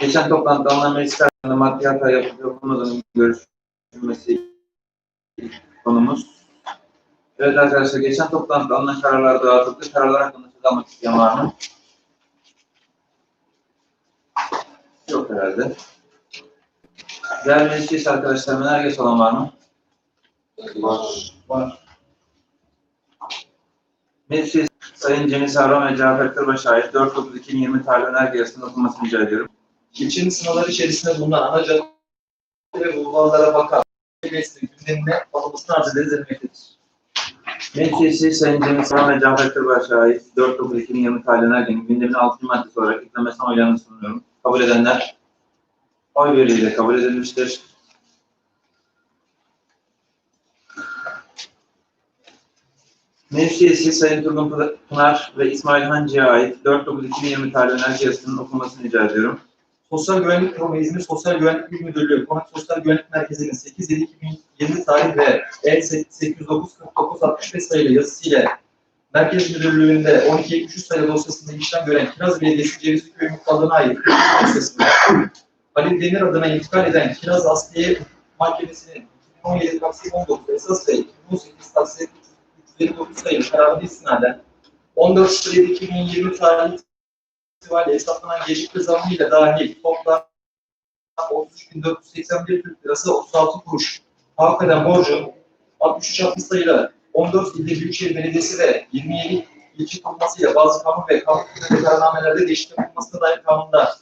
Geçen toplantıda alınan meclis kararında maddi hata yapıp yapılmadığının görüşülmesi konumuz. Evet arkadaşlar geçen toplantıda alınan kararlar dağıtıldı. Kararlar hakkında söz almak isteyen var mı? Yok herhalde. Diğer meclis üyesi arkadaşlarımın herkes olan var mı? Var. Var. Meclis Sayın Cemil Savran ve Cafer Kırbaş ait 4.9.2020 tarih önerge yazısının okunmasını rica ediyorum. İlçenin sınırları içerisinde bulunan ana cadde ve bulvarlara bakan meslek gündemine alınmasını arz ederiz edilmektedir. Meclis üyesi Sayın Cemil Savran ve Cafer Kırbaş'a ait 4.9.2020 tarih önergenin gündemin 6. maddesi olarak eklenmesine oylarını sunuyorum. Kabul edenler oy birliğiyle kabul edilmiştir. Meclis üyesi Sayın Turgun Pınar ve İsmail Hancı'ya ait 4.9.2020 tarih önerge yazısının okunmasını rica ediyorum. Sosyal Güvenlik Kurumu İzmir Sosyal Güvenlik İl Müdürlüğü Konak Sosyal Güvenlik Merkezi'nin 8-7-2020 tarih ve E 809-49-65 sayılı yazısıyla Merkez Müdürlüğü'nde 12-73 sayılı dosyasında işlem gören Kiraz Belediyesi Cevizli Köy Muhtarlığı'na ait dosyasında Halil Demir adına intikal eden Kiraz Asliye Mahkemesi'nin 2017 Taksim 19 esas ve 2018 Taksim 359 sayılı kararına istinaden 14.07.2020 tarihli itibariyle hesaplanan gecikme zammıyla dahil toplam 33.481 Türk Lirası 36 kuruş hak eden borcu 63 sayıyla 14 ilde Büyükşehir Belediyesi ve 27 ilçe kurulmasıyla bazı kanun ve hükümeti kararnamelerde değişiklik yapılmasına dair kanunda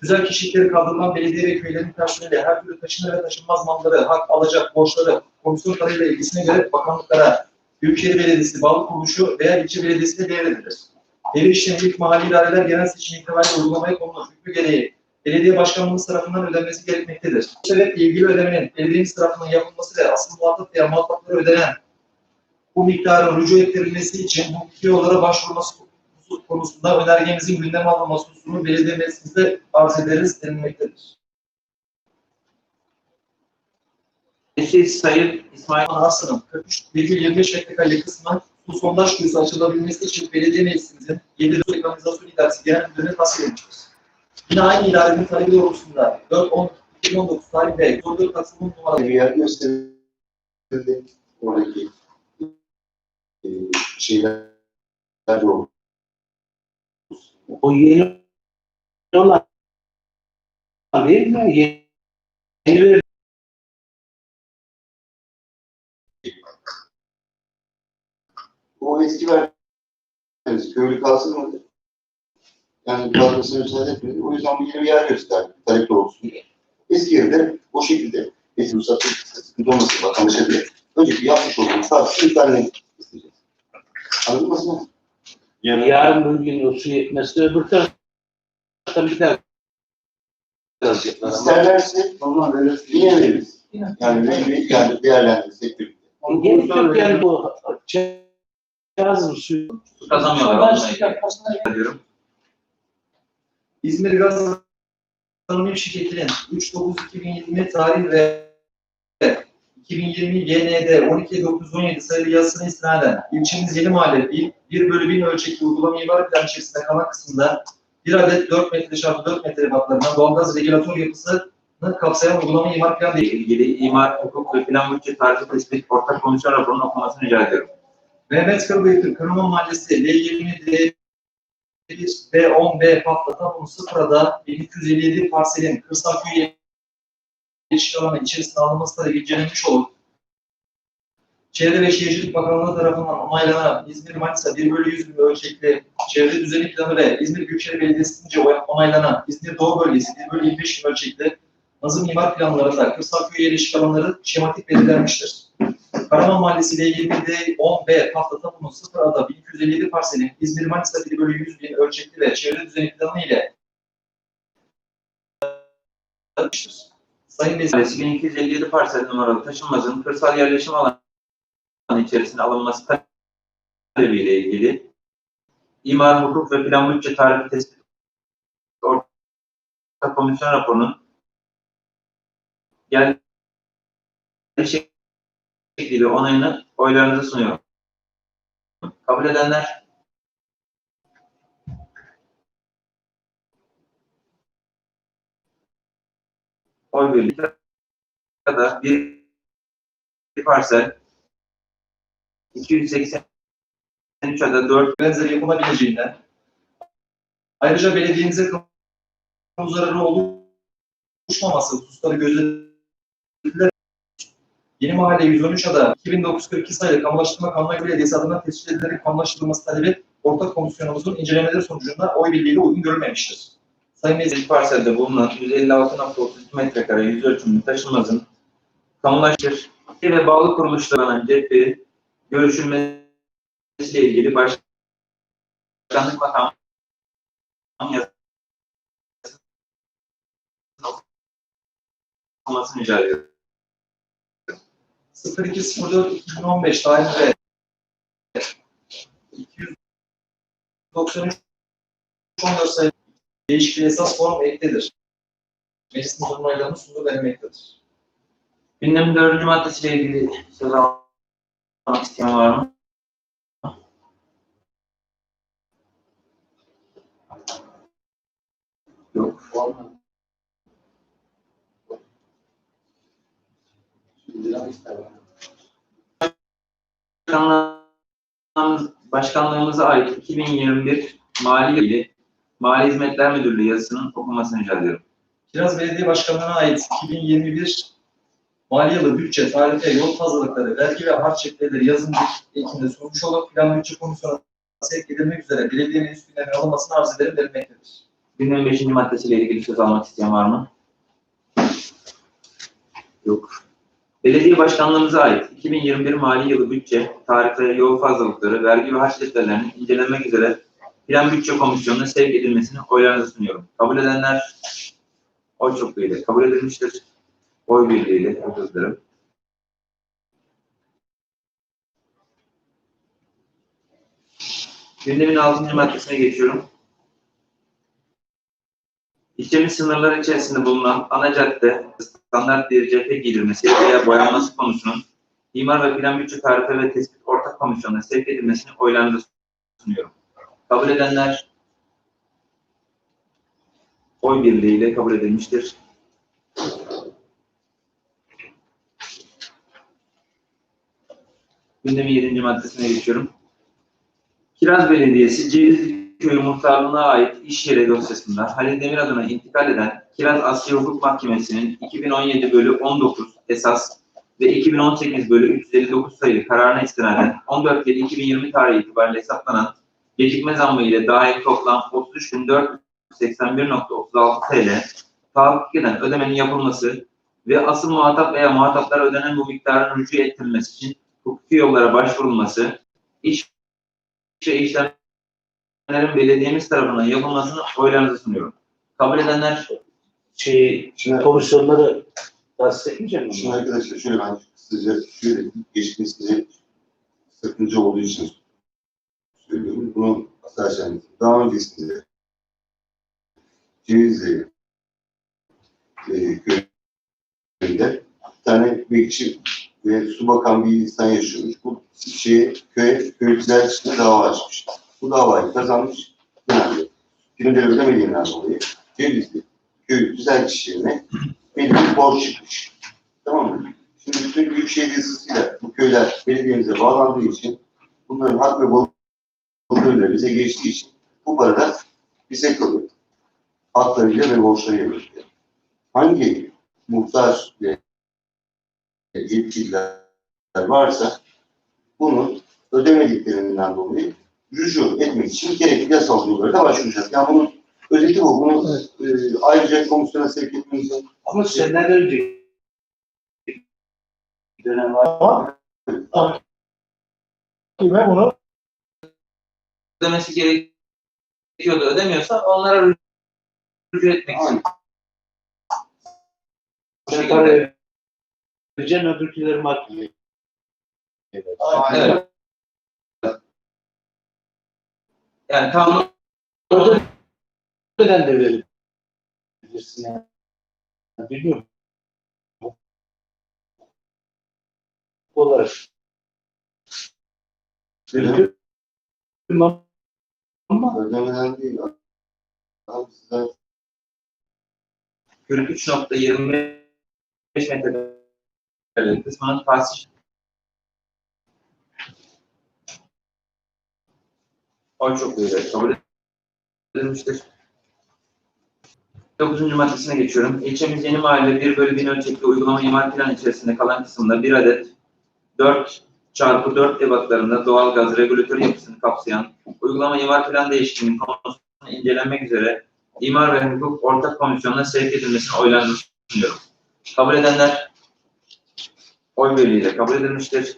Güzel kişilikleri kaldırılan belediye ve köylerin personeli her türlü taşınır ve taşınmaz malları, hak alacak borçları, komisyon kararıyla ilgisine göre bakanlıklara, Büyükşehir Belediyesi, bağlı kuruluşu veya ilçe belediyesine devredilir. Devir ilk mahalli idareler genel seçim itibariyle uygulamaya konulur. Hükmü gereği belediye başkanlığımız tarafından ödenmesi gerekmektedir. Bu sebeple ilgili ödemenin belediyemiz tarafından yapılması ve asıl muhatap veya muhataplara ödenen bu miktarın rücu ettirilmesi için bu iki yollara başvurması konusunda önergemizin gündeme alınması hususunu belediye meclisimizde arz ederiz denilmektedir. Üyesi Sayın İsmail Anasının 43,25 metrekarelik kısmına su sondaj kuyusu açılabilmesi için belediye meclisimizin 7 su kanalizasyon idaresi genel müdürlüğüne tasvir edilmiştir. Yine aynı idarenin talebi doğrultusunda 4-10-2019 tarihinde 14 Kasım'ın numaralı Bir yer gösterildi. Oradaki e, şeyler de oldu. O yeni olan değil mi? Yeni, yeni O eski verdiğimiz köylü kalsın mı? Yani kalmasına müsaade etmedi. O yüzden bu yeni bir yer gösterdi. Talep olsun diye. Eski yerde o şekilde eski ruhsatı sıkıntı olmasın vatandaşa diye. Önceki yapmış olduğumuz sadece iptalini isteyeceğiz. Anladınız mı? yarın bir gün o su yetmezse öbür tarafta bir daha yazacaklar. İsterlerse yine veririz. Yani ve yani değerlendirirsek birlikte. Gerek yok yani bu Çağızım suyu. kazanmıyorlar. Yapmasına Diyorum. İzmir Gaz Anonim Şirketi'nin 3.9.2020 tarih ve 2020 GN'de 12.917 sayılı yazısına istinaden ilçemiz Yeni Mahalle 1, 1 bölü 1000 ölçekli uygulama imar planı içerisinde kalan kısmında bir adet 4 metre çarpı 4 metre batlarına doğalgaz regülatör yapısını kapsayan uygulama imar planı ile ilgili imar, hukuk ve plan bütçe tarihi tespit ortak komisyon raporunun okunmasını rica ediyorum. Mehmet Kırbayık'ın Kırmızı Mahallesi L20 D 1 B10 B patla tapumu sıfırada 1257 parselin kırsal köy ilişki alanı içerisine alınması talebi incelenmiş olup Çevre ve Şehircilik Bakanlığı tarafından onaylanan İzmir Manisa 1 bölü 100 bin ölçekli çevre düzeni planı ve İzmir Büyükşehir Belediyesi'nce onaylanan İzmir Doğu Bölgesi 1 bölü 25 bin ölçekli nazım imar planlarında kırsal köy yerleşik alanları şematik belirlenmiştir. Karaman Mahallesi ile 20'de 10B hafta tapunun 0 ada 1257 parselin İzmir Manisa 1 bölü 100 bin ölçekli ve çevre düzeni planı ile Sayın Meclis Adresi 1257 parsel numaralı taşınmazın kırsal yerleşim alanı içerisine alınması talebiyle ilgili imar, hukuk ve plan bütçe tarihi tespit ortak komisyon raporunun geldiği şekliyle onayını oylarınıza sunuyorum. Kabul edenler oy birliği ya da bir, bir parsel 283 adet 4 benzeri yapılabileceğinden, ayrıca belediyemize kamu zararı oluşmaması hususları gözetilerek Yeni Mahalle 113 ada 2942 sayılı kamulaştırma kanuna belediyesi adına tescil edilerek kamulaştırılması talebi ortak komisyonumuzun incelemeleri sonucunda oy birliğiyle uygun görülmemiştir. Sayın Meclis parselde bulunan 156.32 metrekare yüz ölçümlü taşınmazın kamulaştır ve bağlı kuruluşlarına cephi görüşülmesiyle ilgili başkanlık makamı yazılmasını rica ediyorum. 0204 2015 tarihinde 293 14 sayılı değişikliği esas form eklidir. Meclis müdürünün onaylarını sunduğu verilmektedir. Gündemin dördüncü maddesiyle ilgili söz almak isteyen var mı? Yok. Başkanlığımız, başkanlığımıza ait 2021 Mali ilgili Mali Hizmetler Müdürlüğü yazısının okunmasını rica ediyorum. Kiraz Belediye Başkanlığı'na ait 2021 mali yılı bütçe, tarife, yol fazlalıkları, vergi ve harç çekleri yazın ekinde sunmuş olup plan bütçe komisyonuna sevk edilmek üzere belediye meclis gündemine alınmasını arz ederim verilmektedir. Gündemin beşinci maddesiyle ilgili söz almak isteyen var mı? Yok. Belediye başkanlığımıza ait 2021 mali yılı bütçe, tarife, yol fazlalıkları, vergi ve harç defterlerinin incelenmek üzere Plan Bütçe Komisyonu'na sevk edilmesini oylarınıza sunuyorum. Kabul edenler oy çokluğuyla kabul edilmiştir. Oy birliğiyle özür dilerim. Gündemin 6. maddesine geçiyorum. İlçemiz sınırları içerisinde bulunan ana cadde standart bir cephe giydirilmesi veya boyanması konusunun imar ve plan bütçe tarife ve tespit ortak komisyonuna sevk edilmesini oylarınıza sunuyorum. Kabul edenler oy birliğiyle kabul edilmiştir. Gündemin 7. maddesine geçiyorum. Kiraz Belediyesi Cevizli Köyü Muhtarlığı'na ait iş yeri dosyasında Halil Demir adına intikal eden Kiraz Asya Hukuk Mahkemesi'nin 2017 bölü 19 esas ve 2018 bölü 359 sayılı kararına istinaden 14.7.2020 tarihi itibariyle hesaplanan gecikme zammı ile dahil toplam 33.481.36 TL tahakkuk eden ödemenin yapılması ve asıl muhatap veya muhataplara ödenen bu miktarın rücu ettirilmesi için hukuki yollara başvurulması, iş ve işlemlerin belediyemiz tarafından yapılmasını oylarınıza sunuyorum. Kabul edenler Şey, Şimdi, komisyonları tasdik etmeyecek mi? şimdi arkadaşlar şöyle ben size şöyle size sakınca olduğu için söylüyorum. Bunu arkadaşlar daha öncesinde Cevizli e, köyünde bir tane bekçi ve su bakan bir insan yaşıyormuş. Bu şey köy köy düzeltişine dava açmış. Bu davayı kazanmış. Yani primleri ödemediğinden dolayı Cevizli köy düzeltişine belli bir borç çıkmış. Tamam mı? Şimdi bütün büyükşehir yasasıyla bu köyler belediyemize bağlandığı için bunların hak ve borçları bize geçtiği için bu paralar bize kalıyor. Haklarıyla ve borçlarıyla birlikte. Hangi muhtar ve yetkililer varsa bunu ödemediklerinden dolayı rücu etmek için gerekli yasal yollara da başvuracağız. Yani bunun özeti bu. Bunu e, ayrıca komisyona sevk etmemizi Ama senden önce dönem var. Ama kime bunu ödemesi gerekiyordu. Ödemiyorsa onlara rücu etmek için. Bu şekilde. vereceksin öbürküleri mahkemeye. Evet. Yani kanun Orada neden de verebilirsin yani. Bilmiyorum. Olarak. Verebilirim ama ödemeden değil. Abi size 43.25 metrekare kısmının tahsis oy çokluğuyla kabul edilmiştir. 9. maddesine geçiyorum. İlçemiz Yeni Mahalle 1 bölü 1000 ölçekli uygulama imar planı içerisinde kalan kısımda bir adet 4 çarpı 4 ebatlarında doğal gaz regülatör yapısını kapsayan uygulama imar plan değişikliğinin konusunu incelenmek üzere İmar ve Hukuk Ortak Komisyonu'na sevk edilmesini oylandırıyorum. Kabul edenler oy birliğiyle kabul edilmiştir.